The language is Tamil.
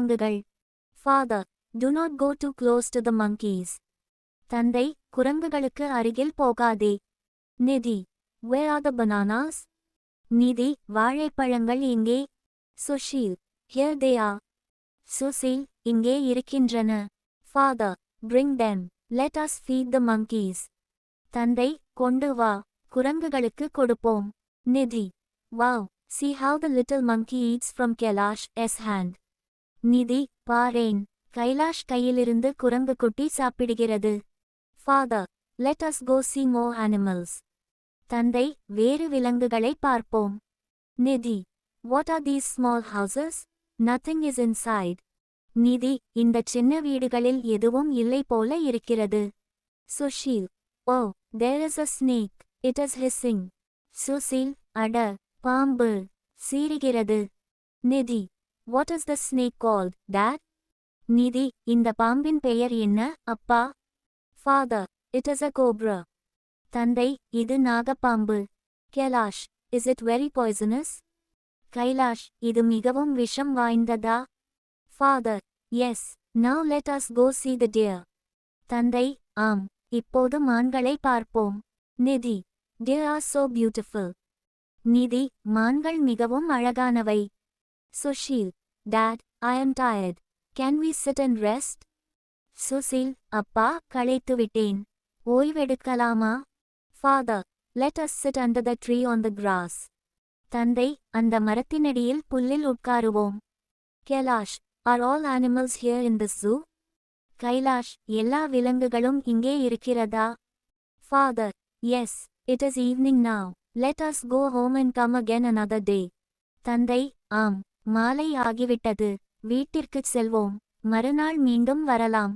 குரங்குகள் father do not go to close to the monkeys தந்தை குரங்குகளுக்கு அருகில் போகாதே நிதி where are the bananas Nidhi வாழைப்பழங்கள் இங்கே Sushil here they are Sushil இங்கே இருக்கின்றன father bring them let us feed the monkeys தந்தை கொண்டு வா குரங்குகளுக்கு கொடுப்போம் Nidhi wow see how the little monkey eats from Kailash's hand Nidhi பாரேன். கைலாஷ் கையிலிருந்து குரங்கு குட்டி சாப்பிடுகிறது. Father let us go see more animals தந்தை வேறு விலங்குகளை பார்ப்போம். Nidhi what are these small houses nothing is inside Nidhi இந்த சின்ன வீடுகளில் எதுவும் இல்லை போல இருக்கிறது. Sushil oh there is a snake it is hissing Sushil அட பாம்பு. சீறுகிறது. Nidhi what is the snake called dad Nidhi இந்த பாம்பின் பெயர் என்ன அப்பா? Father it is a cobra தந்தை இது நாகப்பாம்பு. Kailash is it very poisonous Kailash இது மிகவும் விஷம் வாய்ந்ததா? Father yes now let us go see the deer தந்தை ஆம் இப்போது மான்களை பார்ப்போம். நிதி டியர் ஆர் சோ பியூட்டிஃபுல் நிதி மான்கள் மிகவும் அழகானவை. Sushil dad I am tired can we sit and rest Sushil அப்பா களைத்துவிட்டேன் ஓய்வெடுக்கலாமா father let us sit under the tree on the grass தந்தை அந்த மரத்தினடியில் புல்லில் உட்காருவோம் கேலாஷ் are all animals here in the zoo Kailash எல்லா விலங்குகளும் இங்கே இருக்கிறதா father yes it is evening now let us go home and come again another day தந்தை ஆம் மாலை ஆகிவிட்டது. வீட்டிற்குச் செல்வோம். மறுநாள் மீண்டும் வரலாம்.